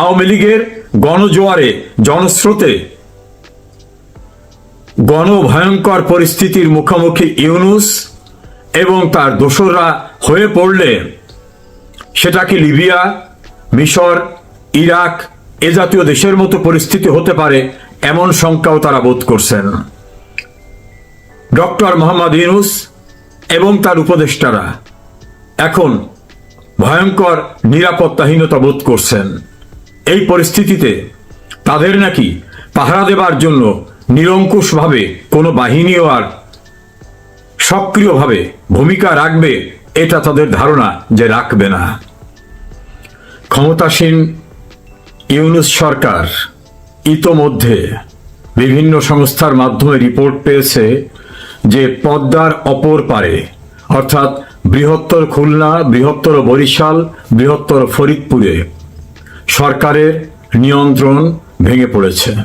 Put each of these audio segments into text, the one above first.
আওয়ামী লীগের গণজোয়ারে, জনস্রোতে গণভয়ঙ্কর পরিস্থিতির মুখোমুখি ইউনুস এবং তার দোসররা হয়ে পড়লে সেটা কি লিবিয়া, মিশর, ইরাক এ জাতীয় দেশের মতো পরিস্থিতি হতে পারে এমন শঙ্কাও তারা বোধ করছেন। ডক্টর মোহাম্মদ ইউনুস এবং তার উপদেষ্টারা এখন ভয়ঙ্কর নিরাপত্তাহীনতা বোধ করছেন। এই পরিস্থিতিতে তাদের নাকি পাহারা দেবার জন্য নিরঙ্কুশভাবে কোনো বাহিনীও আর সক্রিয়ভাবে ভূমিকা রাখবে, এটা তাদের ধারণা যে রাখবে না। ক্ষমতাসীন ইউনুস সরকার ইতোমধ্যে বিভিন্ন সংস্থার মাধ্যমে রিপোর্ট পেয়েছে যে পদ্মার অপর পারে, অর্থাৎ বৃহত্তর খুলনা, বৃহত্তর বরিশাল, বৃহত্তর ফরিদপুরে সরকারের নিয়ন্ত্রণ ভেঙে পড়েছে।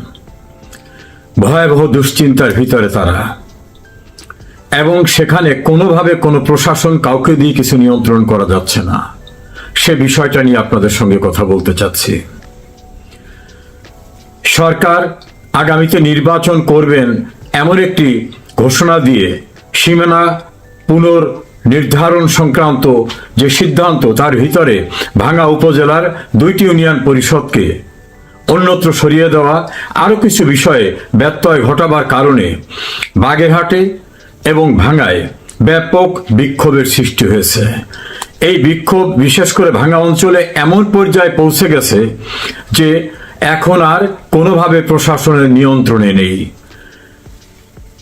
ভয়াবহ দুশ্চিন্তার ভিতরে তারা। এবং সেখানে কোনোভাবে কোনো প্রশাসন কাউকে দিয়ে কিছু নিয়ন্ত্রণ করা যাচ্ছে না। সে বিষয়টা নিয়ে আপনাদের সঙ্গে কথা বলতে চাচ্ছি। সরকার আগামীতে নির্বাচন করবেন এমন একটি ঘোষণা দিয়ে সীমানা পুনর নির্ধারণ সংক্রান্ত যে সিদ্ধান্ত তার ভিতরে ভাঙা উপজেলার দুইটি ইউনিয়ন পরিষদকে অন্যত্র সরিয়ে দেওয়া আরও কিছু বিষয়ে ব্যত্যয় ঘটাবার কারণে বাগেরহাটে এবং ভাঙায় ব্যাপক বিক্ষোভের সৃষ্টি হয়েছে। এই বিক্ষোভ বিশেষ করে ভাঙা অঞ্চলে এমন পর্যায়ে পৌঁছে গেছে যে এখন আর কোনোভাবে প্রশাসনের নিয়ন্ত্রণে নেই।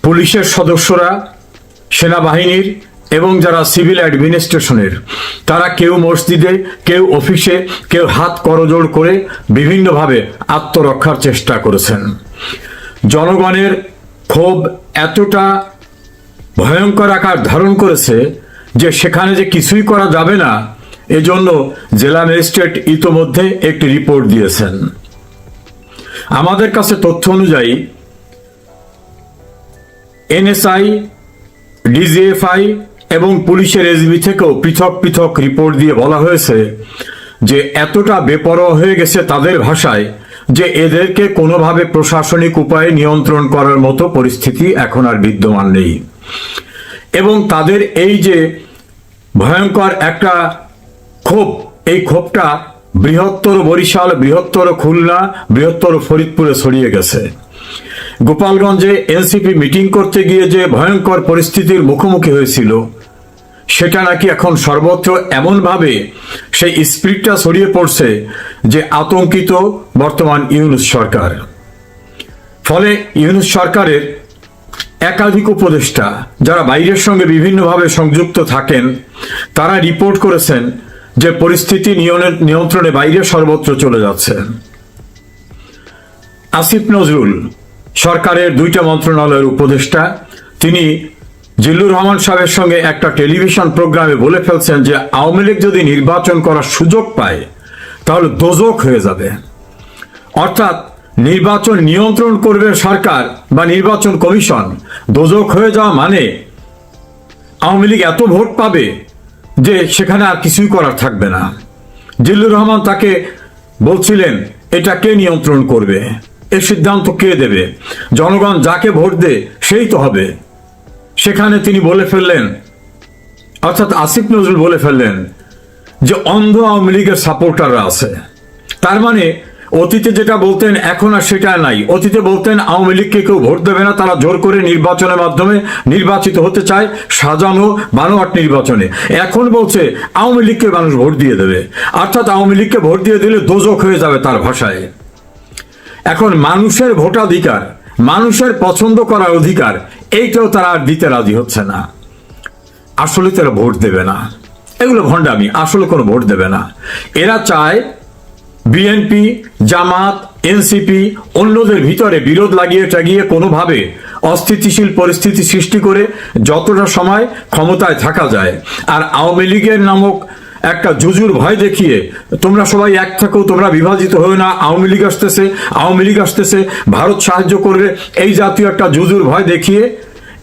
পুলিশের সদস্যরা, সেনাবাহিনীর এবং যারা সিভিল অ্যাডমিনিস্ট্রেশনের, তারা কেউ মসজিদে, কেউ অফিসে, কেউ হাত করজোড় করে বিভিন্নভাবে আত্মরক্ষার চেষ্টা করেছেন। জনগণের ক্ষোভ এতটা ভয়ঙ্কর আকার ধারণ করেছে যে সেখানে যে কিছুই করা যাবে না, এজন্য জেলা ম্যাজিস্ট্রেট ইতোমধ্যে একটি রিপোর্ট দিয়েছেন। আমাদের কাছে তথ্য অনুযায়ী, এনএসআই, ডিজিএফআই এবং পুলিশের এসবি থেকেও পৃথক পৃথক রিপোর্ট দিয়ে বলা হয়েছে যে এতটা বেপরোয়া হয়ে গেছে তাদের ভাষায় যে এদেরকে কোনোভাবে প্রশাসনিক উপায়ে নিয়ন্ত্রণ করার মতো পরিস্থিতি এখন আর বিদ্যমান নেই। এবং তাদের এই যে ভয়ঙ্কর একটা ক্ষোভ, এই ক্ষোভটা বৃহত্তর বরিশাল, বৃহত্তর খুলনা, বৃহত্তর ফরিদপুরে ছড়িয়ে গেছে। গোপালগঞ্জে এনসিপি মিটিং করতে গিয়ে যে ভয়ঙ্কর পরিস্থিতির মুখোমুখি হয়েছিল, সেটা নাকি এখন সর্বত্র এমনভাবে সেই স্পিরিটটা ছড়িয়ে পড়ছে যে আতঙ্কিত বর্তমান ইউনুস সরকার। ফলে ইউনুস সরকারের একাধিক উপদেষ্টা যারা বাইরের সঙ্গে বিভিন্নভাবে সংযুক্ত থাকেন, তারা রিপোর্ট করেছেন যে পরিস্থিতি নিয়ন্ত্রণে বাইরে সর্বত্র চলে যাচ্ছে। আসিফ নজরুল সরকারের দুইটা মন্ত্রণালয়ের উপদেষ্টা। তিনি জিল্লুর রহমান সাহেবের সঙ্গে একটা টেলিভিশন প্রোগ্রামে বলে ফেলছেন যে, আওয়ামী লীগ যদি নির্বাচন করার সুযোগ পায়, তাহলে দোজক হয়ে যাবে। অর্থাৎ নির্বাচন নিয়ন্ত্রণ করবে সরকার বা নির্বাচন কমিশন, দোজক হয়ে যাওয়া মানে আওয়ামী লীগ এত ভোট পাবে যে সেখানে আর কিছুই করার থাকবে না। জিল্লুর রহমান তাকে বলছিলেন, এটা কে নিয়ন্ত্রণ করবে? এর সিদ্ধান্ত কে দেবে? জনগণ যাকে ভোট দে সেই তো হবে। সেখানে তিনি বলে ফেললেন, অর্থাৎ আসিফ নজরুল বলে ফেললেন যে অন্ধ আওয়ামী লীগের সাপোর্টাররা আছে। তার মানে অতীতে যেটা বলতেন এখন আর সেটা নাই। অতীতে বলতেন আওয়ামী লীগকে কেউ ভোট দেবে না, তারা জোর করে নির্বাচনের মাধ্যমে নির্বাচিত হতে চায়, সাজানো বানোয়াট নির্বাচনে। এখন বলছে আওয়ামী লীগকে মানুষ ভোট দিয়ে দেবে। অর্থাৎ আওয়ামী লীগকে ভোট দিয়ে দিলে দোজক হয়ে যাবে তার ভাষায়। এখন মানুষের ভোটাধিকার, মানুষের পছন্দ করার অধিকার, এইটাও তারা আর দিতে রাজি হচ্ছে না। আসলে তারা ভোট দেবে না। এগুলো ভণ্ডামি, আসলে কোনো ভোট দেবে না। এরা চায় বিএনপি, জামাত, এনসিপি, অন্যদের ভিতরে বিরোধ লাগিয়ে টাগিয়ে কোনোভাবে অস্থিতিশীল পরিস্থিতি সৃষ্টি করে যতটা সময় ক্ষমতায় থাকা যায়। আর আওয়ামী লীগের নামক একটা জুজুর ভয় দেখিয়ে তোমরা সবাই এক থাকো, তোমরা বিভাজিত হয়ে না, আওয়ামী লীগ আসতেছে, আওয়ামী লীগ আসতেছে, ভারত সাহায্য করবে। এই জাতীয় একটা জুজুর ভয় দেখিয়ে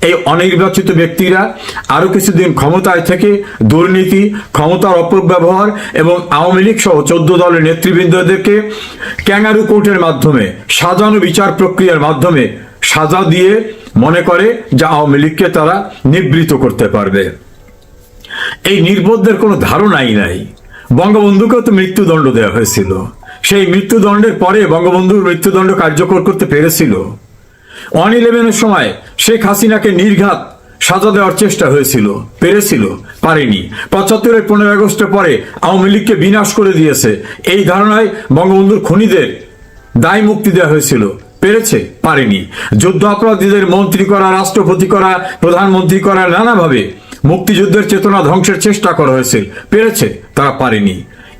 এই অনির্বাচিত ব্যক্তিরা আরও কিছুদিন ক্ষমতায় থেকে দুর্নীতি, ক্ষমতার অপব্যবহার এবং আওয়ামী লীগ সহ চোদ্দ দলের নেতৃবৃন্দদেরকে ক্যাঙ্গারু কোর্টের মাধ্যমে, সাজানো বিচার প্রক্রিয়ার মাধ্যমে সাজা দিয়ে মনে করে যে আওয়ামী লীগকে তারা নিবৃত করতে পারবে। এই নির্বোধদের কোনো ধারণাই নাই। বঙ্গবন্ধুকেও তো মৃত্যুদণ্ড দেওয়া হয়েছিল। সেই মৃত্যুদণ্ডের পরে বঙ্গবন্ধুর মৃত্যুদণ্ড কার্যকর করতে পেরেছিল। ওয়ান ইলেভেনের সময় শেখ হাসিনাকে নির্ঘাত সাজা দেওয়ার চেষ্টা হয়েছিল, পেরেছিল, পারেনি। পঁচাত্তরের পনেরো আগস্টের পরে আওয়ামী লীগকে বিনাশ করে দিয়েছে। এই ধারণায় বঙ্গবন্ধুর খুনিদের দায় মুক্তি দেওয়া হয়েছিল, পেরেছে, পারেনি। যুদ্ধ অপরাধীদের মন্ত্রী করা, রাষ্ট্রপতি করা, প্রধানমন্ত্রী করা, নানাভাবে মুক্তিযুদ্ধের চেতনা ধ্বংসের চেষ্টা করা হয়েছে। পেরেছে, তারা পারেনি।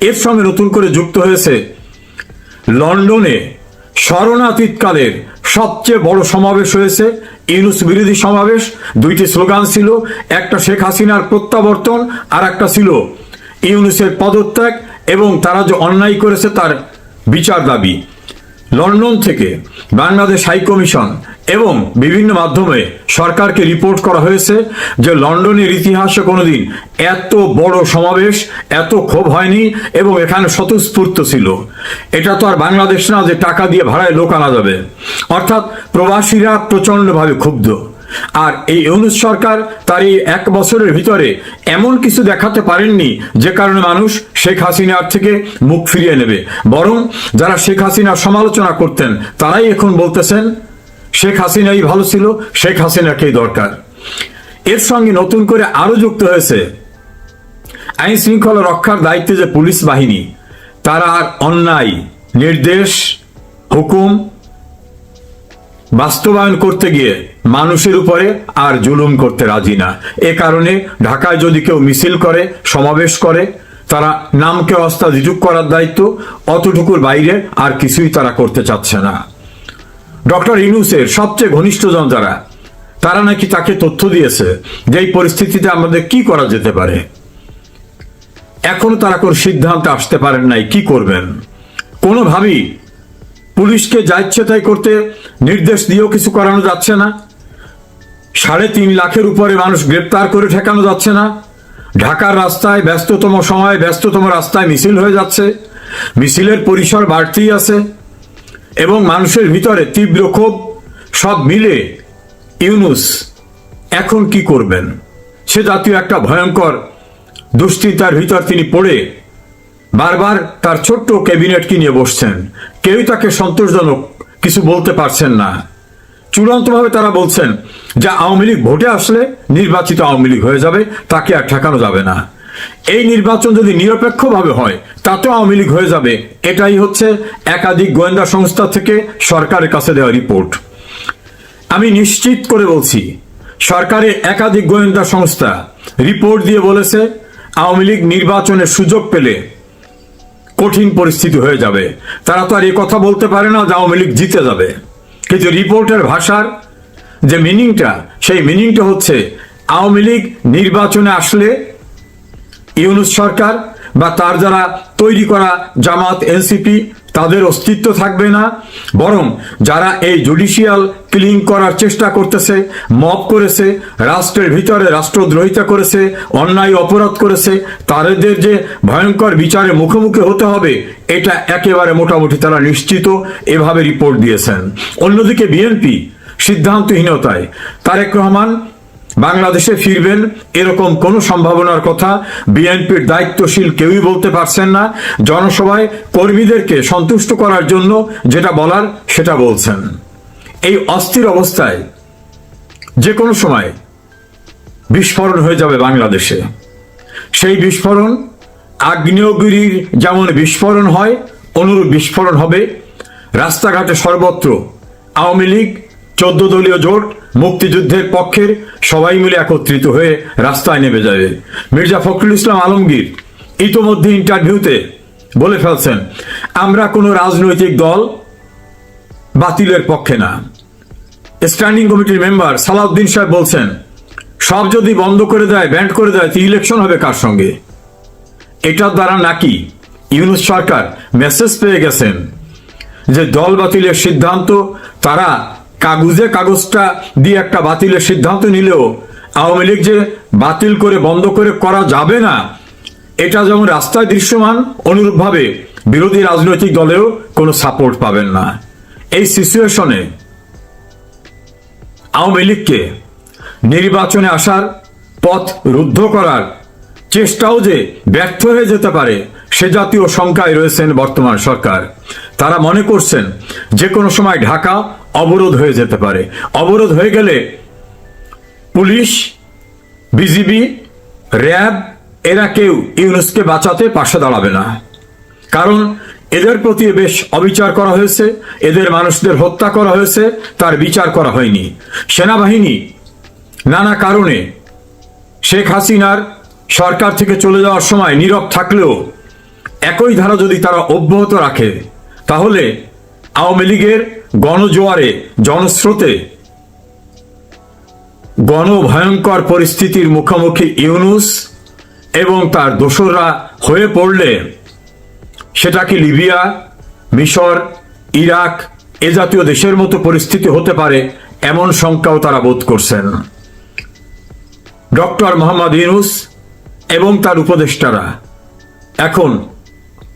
এর সঙ্গে নতুন করে যুক্ত হয়েছে লন্ডনে শরণাতীতকালের সবচেয়ে বড় সমাবেশ হয়েছে, ইউনুস বিরোধী সমাবেশ। দুইটি স্লোগান ছিল, একটা শেখ হাসিনার প্রত্যাবর্তন আর একটা ছিল ইউনুসের পদত্যাগ এবং তারা যে অন্যায় করেছে তার বিচার দাবি। লন্ডন থেকে বাংলাদেশ হাই কমিশন এবং বিভিন্ন মাধ্যমে সরকারকে রিপোর্ট করা হয়েছে যে লন্ডনের ইতিহাসে কোনোদিন এত বড় সমাবেশ, এত ক্ষোভ হয়নি এবং এখানে স্বতঃস্ফূর্ত ছিল। এটা তো আর বাংলাদেশ না যে টাকা দিয়ে ভাড়ায় লোক আনা যাবে। অর্থাৎ প্রবাসীরা প্রচণ্ডভাবে ক্ষুব্ধ। আর এই ইউনুস সরকার তার এই এক বছরের ভিতরে এমন কিছু দেখাতে পারেননি যে কারণে মানুষ শেখ হাসিনার থেকে মুখ ফিরিয়ে নেবে। বরং যারা শেখ হাসিনার সমালোচনা করতেন, তারাই এখন বলতেছেন, শেখ হাসিনাই ভালো ছিল, শেখ হাসিনাকেই দরকার। এর সঙ্গে নতুন করে আরও যুক্ত হয়েছে, আইন শৃঙ্খলা রক্ষার দায়িত্বে যে পুলিশ বাহিনী, তারা আর অন্যায়, নির্দেশ, হুকুম বাস্তবায়ন করতে গিয়ে মানুষের উপরে আর জুলুম করতে রাজি না। এ কারণে ঢাকায় যদি কেউ মিছিল করে, সমাবেশ করে, তারা নামকে অস্তা রিজুক করার দায়িত্ব, অতটুকুর বাইরে আর কিছুই তারা করতে চাচ্ছে না। ডক্টর ইনুসের সবচেয়ে ঘনিষ্ঠজন যারা, তারা নাকি তাকে তথ্য দিয়েছে যে এই পরিস্থিতিতে আমাদের কি করা যেতে পারে। এখনও তারা কোন সিদ্ধান্তে আসতে পারেন নাই, কি করবেন? কোনোভাবেই পুলিশকে যা ইচ্ছে তাই করতে নির্দেশ দিয়েও কিছু করানো যাচ্ছে না। সাড়ে তিন লাখের উপরে মানুষ গ্রেপ্তার করে ঠেকানো যাচ্ছে না। ঢাকার রাস্তায় ব্যস্ততম সময় ব্যস্ততম রাস্তায় মিছিল হয়ে যাচ্ছে। মিছিলের পরিসর বাড়তেই আছে এবং মানুষের ভিতরে তীব্র ক্ষোভ। সব মিলে ইউনুস এখন কি করবেন? সে জাতীয় একটা ভয়ঙ্কর দুশ্চিন্তার ভিতর তিনি পড়ে। বারবার তার ছোট্ট ক্যাবিনেটকে নিয়ে বসছেন। কেউই তাকে সন্তোষজনক কিছু বলতে পারছেন না। চূড়ান্তভাবে তারা বলছেন যে আওয়ামী লীগ ভোটে আসলে নির্বাচিত আওয়ামী লীগ হয়ে যাবে, তাকে আর ঠেকানো যাবে না। এই নির্বাচন যদি নিরপেক্ষভাবে হয়, তাতেও আওয়ামী লীগ হয়ে যাবে। এটাই হচ্ছে একাধিক গোয়েন্দা সংস্থা থেকে সরকারের কাছে দেওয়া রিপোর্ট। আমি নিশ্চিত করে বলছি, সরকারের একাধিক গোয়েন্দা সংস্থা রিপোর্ট দিয়ে বলেছে, আওয়ামী লীগ নির্বাচনের সুযোগ পেলে কঠিন পরিস্থিতি হয়ে যাবে। তারা তো আর এই কথা বলতে পারে না যে আওয়ামী লীগ জিতে যাবে। কিন্তু রিপোর্টের ভাষার যে মিনিংটা সেই মিনিংটা হচ্ছে আওয়ামী লীগ নির্বাচনে আসলে ইউনুস সরকার বা তার যারা তৈরি করা জামাত এনসিপি, তাদের অস্তিত্ব থাকবে না। বরং যারা এই জুডিশিয়াল ক্লিন করার চেষ্টা করতেছে মপ করেছে, রাষ্ট্রের ভিতরে রাষ্ট্রদ্রোহিতা করেছে, অন্যায় অপরাধ করেছে, তাদের যে ভয়ঙ্কর বিচারে মুখোমুখি হতে হবে, এটা একেবারে মোটামুটি তারা নিশ্চিত এভাবে রিপোর্ট দিয়েছেন। অন্যদিকে বিএনপি সিদ্ধান্তহীনতায়। তারেক রহমান বাংলাদেশে ফিরবেন এরকম কোনো সম্ভাবনার কথা বিএনপির দায়িত্বশীল কেউই বলতে পারছেন না। জনসভায় কর্মীদেরকে সন্তুষ্ট করার জন্য যেটা বলার সেটা বলছেন। এই অস্থির অবস্থায় যে কোনো সময় বিস্ফোরণ হয়ে যাবে বাংলাদেশে। সেই বিস্ফোরণ আগ্নেয়গিরির যেমন বিস্ফোরণ হয়, অনুরূপ বিস্ফোরণ হবে। রাস্তাঘাটে সর্বত্র আওয়ামী লীগ চোদ্দ দলীয় জোট মুক্তিযুদ্ধের পক্ষের সবাই মিলে একত্রিত হয়ে রাস্তায় নেমে যাবে মির্জা ফখরুল ইসলাম আলমগীর ইতোমধ্যে ইন্টারভিউতে বলে ফেলছেন, আমরা কোনো রাজনৈতিক দল বাতিলের পক্ষে না। স্ট্যান্ডিং কমিটির মেম্বার সালাউদ্দিন সাহেব বলছেন, সব যদি বন্ধ করে দেয়, ব্যান্ড করে দেয়, তো ইলেকশন হবে কার সঙ্গে? এটার দ্বারা নাকি ইউনুস সরকার মেসেজ পেয়ে গেছেন যে দল বাতিলের সিদ্ধান্ত তারা কাগজে কাগজটা দিয়ে একটা বাতিলের সিদ্ধান্ত নিলেও আওয়ামী লীগ যে বাতিল করে বন্ধ করে করা যাবে না, এটা যেমন রাস্তায় দৃশ্যমান, অনুরূপভাবে বিরোধী রাজনৈতিক দলেও কোনো সাপোর্ট পাবেন না। এই সিচুয়েশনে আওয়ামী লীগকে নির্বাচনে আসার পথ রুদ্ধ করার চেষ্টাও যে ব্যর্থ হয়ে যেতে পারে, সে জাতীয় শঙ্কায় রয়েছেন বর্তমান সরকার। তারা মনে করছেন যে কোনো সময় ঢাকা অবরোধ হয়ে যেতে পারে। অবরোধ হয়ে গেলে পুলিশ, বিজিবি, র্যাব, এরা কেউ ইউনুসকে বাঁচাতে পাশে দাঁড়াবে না। কারণ এদের প্রতি বেশ অবিচার করা হয়েছে, এদের মানুষদের হত্যা করা হয়েছে, তার বিচার করা হয়নি। সেনাবাহিনী নানা কারণে শেখ হাসিনার সরকার থেকে চলে যাওয়ার সময় নীরব থাকলেও একই ধারা যদি তারা অব্যাহত রাখে, তাহলে আওয়ামী লীগের গণজোয়ারে, জনস্রোতে। গণভয়ঙ্কর পরিস্থিতির মুখোমুখি ইউনুস এবং তার দোসররা হয়ে পড়লে সেটা কি লিবিয়া, মিশর, ইরাক, এ জাতীয় দেশের মতো পরিস্থিতি হতে পারে এমন শঙ্কাও তারা বোধ করছেন। ডক্টর মোহাম্মদ ইউনুস এবং তার উপদেষ্টারা এখন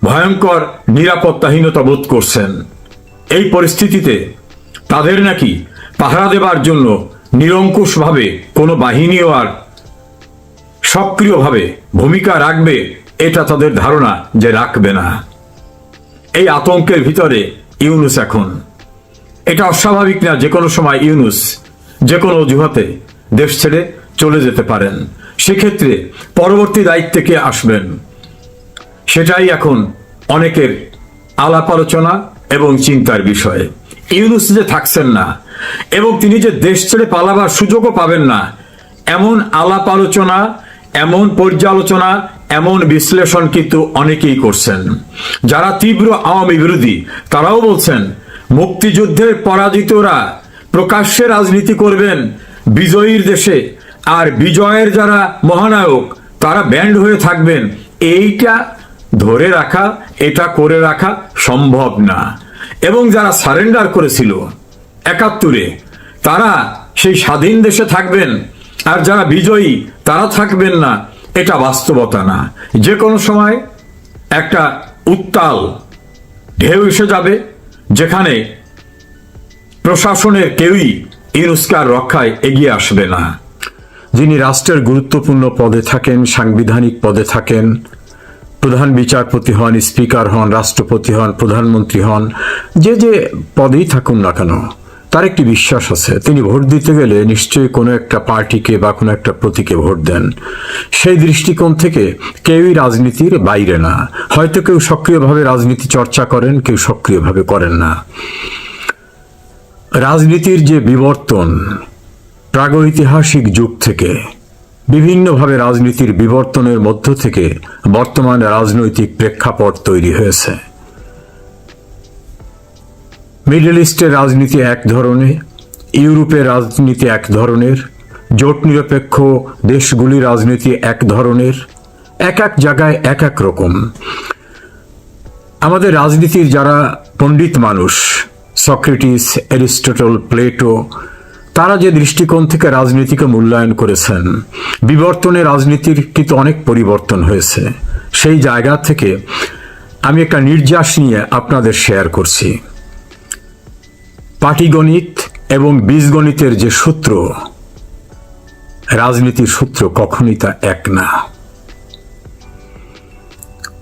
ভয়ঙ্কর নিরাপত্তাহীনতা বোধ করছেন। এই পরিস্থিতিতে তাদের নাকি পাহারা দেবার জন্য নিরঙ্কুশভাবে কোনো বাহিনীও আর সক্রিয়ভাবে ভূমিকা রাখবে, এটা তাদের ধারণা যে রাখবে না। এই আতঙ্কের ভিতরে ইউনুস এখন। এটা অস্বাভাবিক না যে কোনো সময় ইউনুস যে কোনো অজুহাতে দেশ ছেড়ে চলে যেতে পারেন। সেক্ষেত্রে পরবর্তী দায়িত্বে কে আসবেন? সেটাই এখন অনেকের আলাপ আলোচনা এবং চিন্তার বিষয়। ইউনুস যে থাকছেন না, এবং তিনি যে দেশ ছেড়ে পালাবার সুযোগও পাবেন না, এমন আলাপ আলোচনা, এমন পর্যালোচনা, এমন বিশ্লেষণ কিন্তু অনেকেই করছেন। যারা তীব্র আওয়ামী বিরোধী, তারাও বলছেন, মুক্তিযুদ্ধের পরাজিতরা প্রকাশ্যে রাজনীতি করবেন বিজয়ীর দেশে, আর বিজয়ের যারা মহানায়ক, তারা ব্যান্ড হয়ে থাকবেন। এইটা ধরে রাখা, এটা করে রাখা সম্ভব না। এবং যারা সারেন্ডার করেছিল, একাত্তরে, তারা সেই স্বাধীন দেশে থাকবেন, আর যারা বিজয়ী, তারা থাকবেন না, এটা বাস্তবতা না। যে কোনো সময় একটা উত্তাল ঢেউ এসে যাবে, যেখানে প্রশাসনের কেউই ইউনুস্কার রক্ষায় এগিয়ে আসবে না। যিনি রাষ্ট্রের গুরুত্বপূর্ণ পদে থাকেন, সাংবিধানিক পদে থাকেন প্রধান বিচারপতি হন, স্পিকার হন, রাষ্ট্রপতি হন, প্রধানমন্ত্রী হন, যে যে পদেই থাকুন না কেন, তার একটি বিশ্বাস আছে। তিনি ভোট দিতে গেলে নিশ্চয়ই কোনো একটা পার্টিকে বা কোনো একটা প্রতীকে ভোট দেন। সেই দৃষ্টিকোণ থেকে কেউই রাজনীতির বাইরে না। হয়তো কেউ সক্রিয়ভাবে রাজনীতি চর্চা করেন, কেউ সক্রিয়ভাবে করেন না। রাজনীতির যে বিবর্তন, প্রাগৈতিহাসিক যুগ থেকে বিভিন্নভাবে রাজনীতির বিবর্তনের মধ্য থেকে বর্তমান রাজনৈতিক প্রেক্ষাপট তৈরি হয়েছে। মিডল ইস্টের রাজনীতি এক ধরনের ইউরোপের রাজনীতি এক ধরনের, জোট নিরপেক্ষ দেশগুলির রাজনীতি এক ধরনের, এক এক জায়গায় এক এক রকম। আমাদের রাজনীতির যারা পণ্ডিত মানুষ, সক্রেটিস, অ্যারিস্টটল, প্লেটো তারা যে দৃষ্টিকোণ থেকে রাজনীতিকে মূল্যায়ন করেছেন, বিবর্তনে রাজনীতির কিন্তু অনেক পরিবর্তন হয়েছে। সেই জায়গা থেকে আমি একটা নির্যাস নিয়ে আপনাদের শেয়ার করছি। পাটিগণিত এবং বীজগণিতের যে সূত্র, রাজনীতির সূত্র কখনই তা এক না।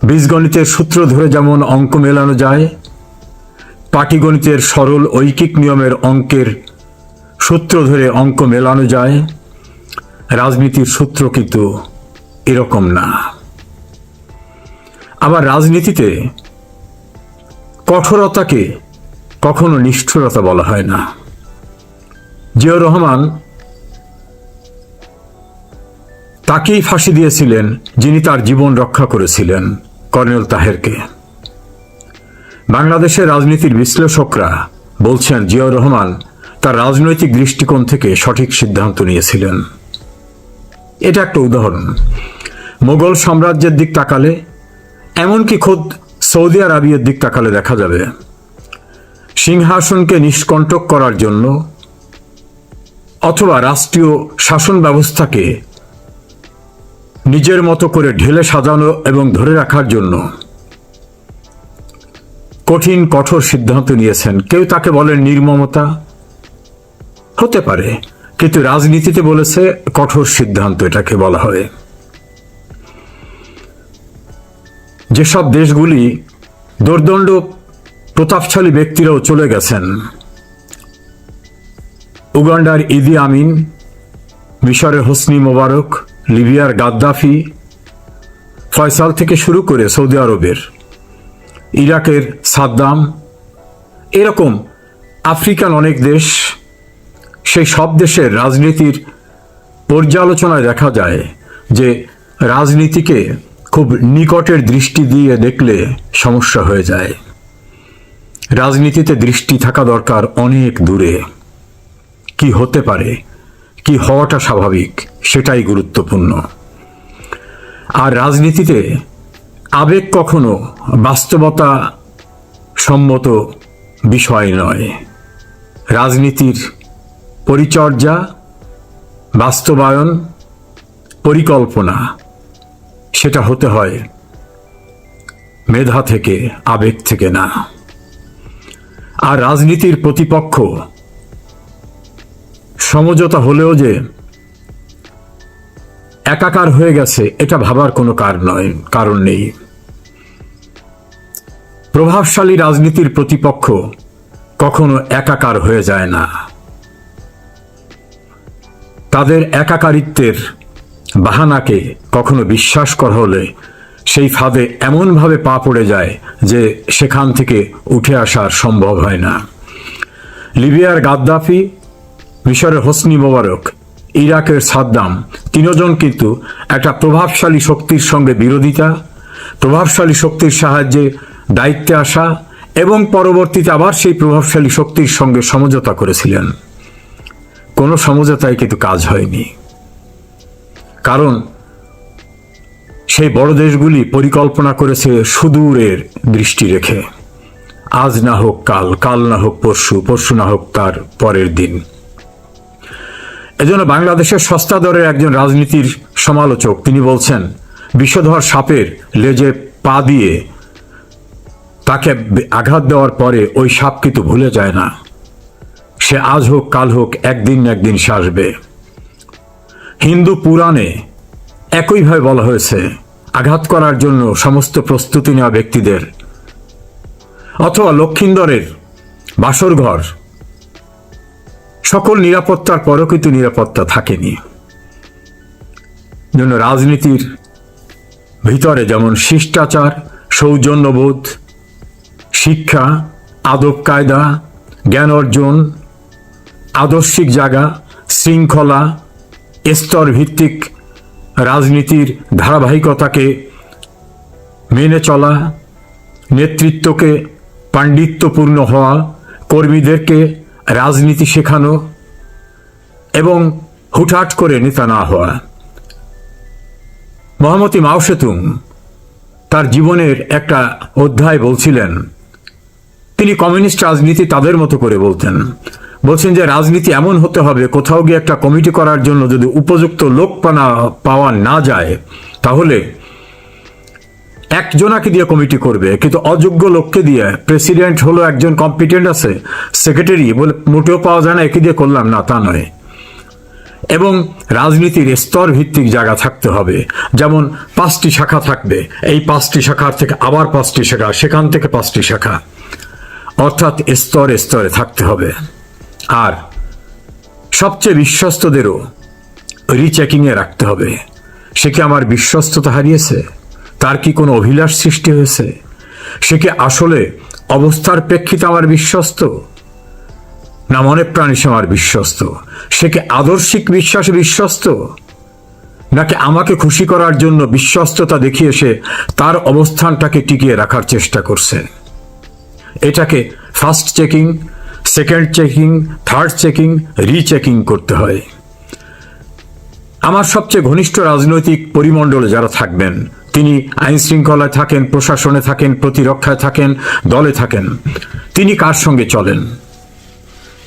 বীজগণিতের সূত্র ধরে যেমন অঙ্ক মেলানো যায়, পাটিগণিতের সরল ঐকিক নিয়মের অঙ্কের সূত্র ধরে অঙ্ক মেলানো যায়। রাজনীতির সূত্র কিন্তু এরকম না। আবার রাজনীতিতে কঠোরতাকে কখনো নিষ্ঠুরতা বলা হয় না। জিয়াউর রহমান তাকেই ফাঁসি দিয়েছিলেন যিনি তার জীবন রক্ষা করেছিলেন, কর্নেল তাহেরকে। বাংলাদেশের রাজনীতির বিশ্লেষকরা বলছেন, জিয়াউর রহমান তার রাজনৈতিক দৃষ্টিকোণ থেকে সঠিক সিদ্ধান্ত নিয়েছিলেন। এটা একটা উদাহরণ। মোগল সাম্রাজ্যের দিক তাকালে, এমনকি খোদ সৌদি আরবিয়ার দিক তাকালে দেখা যাবে। সিংহাসনকে নিষ্কণ্টক করার জন্য অথবা রাষ্ট্রীয় শাসন ব্যবস্থাকে নিজের মতো করে ঢেলে সাজানো এবং ধরে রাখার জন্য কঠিন, কঠোর সিদ্ধান্ত নিয়েছেন। কেউ তাকে বলেন নির্মমতা হতে পারে, কিন্তু রাজনীতিতে বলেছে কঠোর সিদ্ধান্ত এটাকে বলা হয়। যেসব দেশগুলি দোর্দণ্ড প্রতাপশালী ব্যক্তিরাও চলে গেছেন, উগান্ডার ইদি আমিন, মিশরের হোসনি মোবারক, লিবিয়ার গাদ্দাফি, ফয়সাল থেকে শুরু করে সৌদি আরবের, ইরাকের সাদ্দাম, এরকম আফ্রিকান অনেক দেশ সেই সব দেশের রাজনীতির পর্যালোচনায় দেখা যায় যে রাজনীতিকে খুব নিকটের দৃষ্টি দিয়ে দেখলে সমস্যা হয়ে যায়। রাজনীতিতে দৃষ্টি থাকা দরকার অনেক দূরে। কি হতে পারে, কি হওয়াটা স্বাভাবিক, সেটাই গুরুত্বপূর্ণ। আর রাজনীতিতে আবেগ কখনো বাস্তবতা সম্মত বিষয় নয়। রাজনীতির পরিচর্যা, বাস্তবায়ন, পরিকল্পনা, সেটা হতে হয় মেধা থেকে, আবেগ থেকে না। আর রাজনীতির প্রতিপক্ষ সমঝোতা হলেও যে একাকার হয়ে গেছে, এটা ভাবার কোনো কারণ নয়, কারণ নেই। প্রভাবশালী রাজনীতির প্রতিপক্ষ কখনো একাকার হয়ে যায় না। তাদের একাকারিত্বের বাহানাকে কখনো বিশ্বাস করা হলে সেই ফাঁদে এমনভাবে পা পড়ে যায় যে সেখান থেকে উঠে আসার সম্ভব হয় না। লিবিয়ার গাদ্দাফি, মিশরের হোসনি মোবারক, ইরাকের সাদ্দাম তিনজন কিন্তু একটা প্রভাবশালী শক্তির সঙ্গে বিরোধিতা, প্রভাবশালী শক্তির সাহায্যে দায়িত্বে আসা এবং পরবর্তীতে আবার সেই প্রভাবশালী শক্তির সঙ্গে সমঝোতা করেছিলেন। কোনো সমঝোতায় কিন্তু কাজ হয়নি। কারণ সেই বড় দেশগুলি পরিকল্পনা করেছে সুদূরের দৃষ্টি রেখে। আজ না হোক কাল কাল না হোক পরশু পরশু না হোক তার পরের দিন। এজন্য বাংলাদেশের সস্তা দরের একজন রাজনীতির সমালোচক তিনি বলছেন, বিষধর সাপের লেজে পা দিয়ে তাকে আঘাত দেওয়ার পরে ওই সাপ কিন্তু ভুলে যায় না। সে আজ হোক, কাল হোক, একদিন না একদিন সে হিন্দু পুরাণে একইভাবে বলা হয়েছে, আঘাত করার জন্য সমস্ত প্রস্তুতি নেওয়া ব্যক্তিদের, অথবা লক্ষিন্দরের বাসরঘর সকল নিরাপত্তার পরও কিন্তু নিরাপত্তা থাকেনি। জন্য রাজনীতির ভিতরে যেমন শিষ্টাচার, সৌজন্যবোধ, শিক্ষা আদব কায়দা জ্ঞান অর্জন আদর্শিক জায়গা, শৃঙ্খলা স্তর ভিত্তিক রাজনীতির ধারাবাহিকতাকে মেনে চলা, নেতৃত্বকে পাণ্ডিত্যপূর্ণ হওয়া, কর্মীদেরকে রাজনীতি শেখানো এবং হুটহাট করে নেতা না হওয়া। মহামতি মাও সেতুং তার জীবনের একটা অধ্যায় বলছিলেন। তিনি কমিউনিস্ট রাজনীতি তাদের মতো করে বলতেন। বলছেন যে রাজনীতি এমন হতে হবে, কোথাও গিয়ে একটা কমিটি করার জন্য যদি উপযুক্ত লোক পানা, পাওয়া না যায়, তাহলে একজনাকে দিয়ে কমিটি করবে, কিন্তু অযোগ্য লোককে দিয়ে। প্রেসিডেন্ট হলো একজন কম্পিটেন্ট আছে সেক্রেটারি বলে মোটেও পাওয়া যায় না, একে দিয়ে করলাম, না, তা নয়। এবং রাজনীতির স্তর ভিত্তিক জায়গা থাকতে হবে, যেমন পাঁচটি শাখা থাকবে, এই পাঁচটি শাখার থেকে আবার পাঁচটি শাখা, সেখান থেকে পাঁচটি শাখা, অর্থাৎ স্তরে স্তরে থাকতে হবে। আর সবচেয়ে বিশ্বস্তদেরও রিচেকিংয়ে রাখতে হবে। সে কি আমার বিশ্বস্ততা হারিয়েছে? তার কি কোনো অভিলাষ সৃষ্টি হয়েছে? সে কি আসলে অবস্থার প্রেক্ষিতে আমার বিশ্বস্ত? না মনে প্রাণী সে আমার বিশ্বস্ত? সে কি আদর্শিক বিশ্বাসে বিশ্বস্ত? নাকি আমাকে খুশি করার জন্য বিশ্বস্ততা দেখিয়ে সে তার অবস্থানটাকে টিকিয়ে রাখার চেষ্টা করছে? এটাকে first checking second checking third checking rechecking করতে হয়। আমার সবচেয়ে ঘনিষ্ঠ রাজনৈতিক পরিমণ্ডলে যারা থাকবেন, তিনি আইন শৃঙ্খলায় থাকেন, প্রশাসনে থাকেন, প্রতিরক্ষায় থাকেন, দলে থাকেন, তিনি কার সঙ্গে চলেন?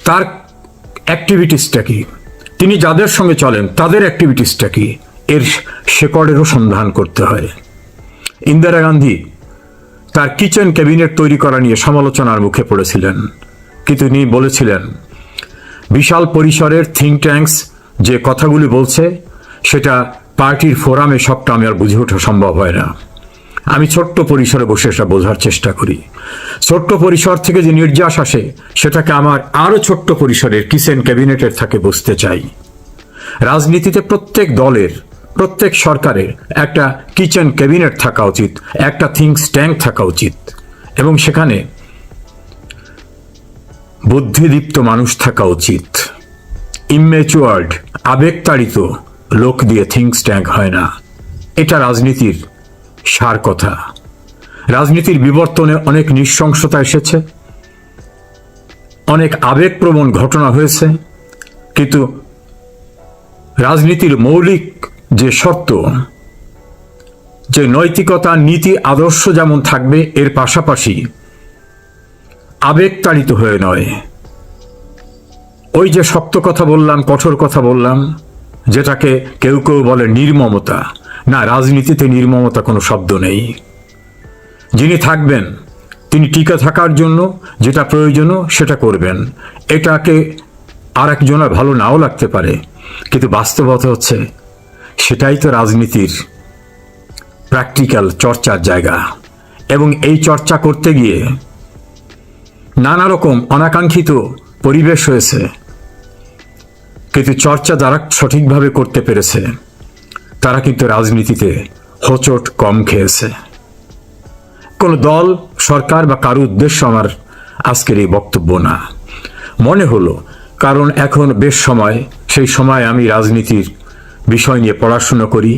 তার অ্যাক্টিভিটিসটা কি? তিনি যাদের সঙ্গে চলেন, তাদের অ্যাক্টিভিটিসটা কি? এর শেকড়েরও সন্ধান করতে হয়। ইন্দিরা গান্ধী তার কিচেন ক্যাবিনেট তৈরি করা নিয়ে সমালোচনার মুখে পড়েছিলেন। কিন্তু তিনি বলেছিলেন? বিশাল পরিসরের থিঙ্ক ট্যাঙ্কস যে কথাগুলি বলছে, সেটা পার্টির ফোরামে সবটা আমি আর বুঝে ওঠা সম্ভব হয় না। আমি ছোট্ট পরিসরে বসে এটা বোঝার চেষ্টা করি। ছোট্ট পরিসর থেকে যে নির্যাস আসে, সেটাকে আমার আরও ছোট্ট পরিসরের কিচেন ক্যাবিনেটের থাকে বুঝতে চাই। রাজনীতিতে প্রত্যেক দলের, প্রত্যেক সরকারের একটা কিচেন ক্যাবিনেট থাকা উচিত, একটা থিঙ্কস ট্যাঙ্ক থাকা উচিত। এবং সেখানে বুদ্ধিদীপ্ত মানুষ থাকা উচিত। ইমেচুয়ার্ড আবেগতাড়িত লোক দিয়ে থিঙ্কস ট্যাঙ্ক হয় না। এটা রাজনীতির সার কথা। রাজনীতির বিবর্তনে অনেক নৃশংসতা এসেছে। অনেক আবেগপ্রবণ ঘটনা হয়েছে। কিন্তু রাজনীতির মৌলিক যে শর্ত, যে নৈতিকতা, নীতি, আদর্শ যেমন থাকবে, এর পাশাপাশি আবেগতাড়িত হয়ে নয়। ওই যে শক্ত কথা বললাম, কঠোর কথা বললাম, যেটাকে কেউ কেউ বলে নির্মমতা। না, রাজনীতিতে নির্মমতা কোনো শব্দ নেই। যিনি থাকবেন, তিনি টিকা থাকার জন্য যেটা প্রয়োজনও সেটা করবেন। এটাকে আর একজনের ভালো নাও লাগতে পারে, কিন্তু বাস্তবতা হচ্ছে, সেটাই তো রাজনীতির প্র্যাকটিক্যাল চর্চার জায়গা। এবং এই চর্চা করতে গিয়ে নানা রকম অনাকাঙ্ক্ষিত পরিবেশ হয়েছে, কিন্তু চর্চা যারা সঠিকভাবে করতে পেরেছে, তারা কিন্তু রাজনীতিতে হোচট কম খেয়েছে। কোনো দল, সরকার বা কারও উদ্দেশ্য আমার আজকের এই বক্তব্য না। মনে হলো, কারণ এখন বেশ সময়, সেই সময় আমি রাজনীতির বিষয় নিয়ে পড়াশোনা করি।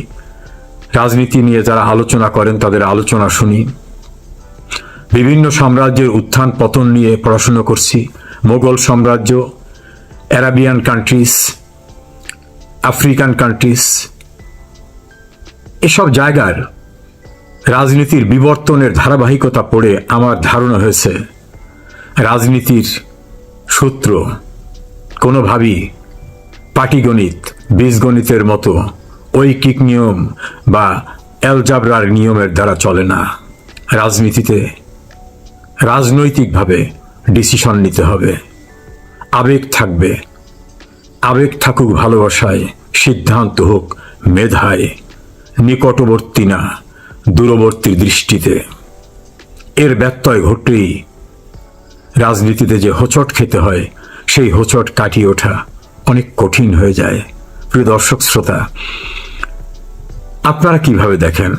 রাজনীতি নিয়ে যারা আলোচনা করেন, তাদের আলোচনা শুনি। বিভিন্ন সাম্রাজ্যের উত্থান পতন নিয়ে পড়াশোনা করছি। মোগল সাম্রাজ্য, অ্যারাবিয়ান কান্ট্রিজ আফ্রিকান কান্ট্রিজ এসব জায়গার রাজনীতির বিবর্তনের ধারাবাহিকতা পড়ে আমার ধারণা হয়েছে। রাজনীতির সূত্র কোনোভাবেই পাটিগণিত, বীজগণিতের মতো ঐকিক নিয়ম বা অ্যালজাবরার নিয়মের দ্বারা চলে না। রাজনীতিতে রাজনৈতিকভাবে ডিসিশন নিতে হবে। আবেগ থাকবে। আবেগ থাকুক ভালোবাসায়, সিদ্ধান্ত হোক মেধায়, নিকটবর্তী না, দূরবর্তী দৃষ্টিতে। এর ব্যত্যয় ঘটলেই রাজনীতিতে যে হোঁচট খেতে হয়, সেই হোঁচট কাটিয়ে ওঠা অনেক কঠিন হয়ে যায়। প্রিয় দর্শক, শ্রোতা, আপনারা কীভাবে দেখেন?